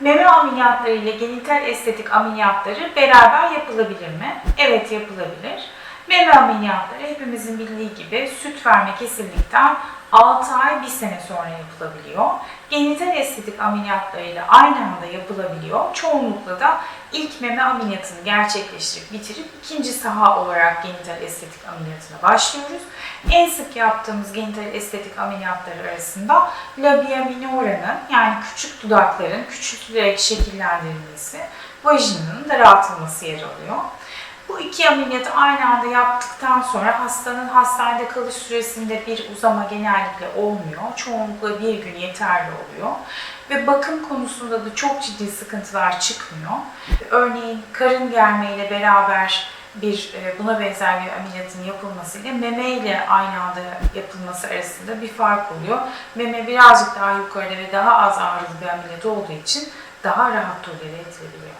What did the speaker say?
Meme ameliyatları ile genital estetik ameliyatları beraber yapılabilir mi? Evet yapılabilir. Meme ameliyatları hepimizin bildiği gibi süt verme kesildikten 6 ay 1 sene sonra yapılabiliyor. Genital estetik ameliyatlarıyla aynı anda yapılabiliyor. Çoğunlukla da ilk meme ameliyatını gerçekleştirip bitirip ikinci saha olarak genital estetik ameliyatına başlıyoruz. En sık yaptığımız genital estetik ameliyatları arasında labia minora'nın yani küçük dudakların küçültülerek şekillendirilmesi, vajinanın daraltılması yer alıyor. Bu iki ameliyatı aynı anda yaptıktan sonra hastanın hastanede kalış süresinde bir uzama genellikle olmuyor. Çoğunlukla bir gün yeterli oluyor. Ve bakım konusunda da çok ciddi sıkıntılar çıkmıyor. Örneğin karın germeyle beraber bir e, buna benzer bir ameliyatın yapılmasıyla meme ile aynı anda yapılması arasında bir fark oluyor. Meme birazcık daha yukarıda ve daha az ağrılı bir ameliyat olduğu için daha rahat tolere edilebiliyor.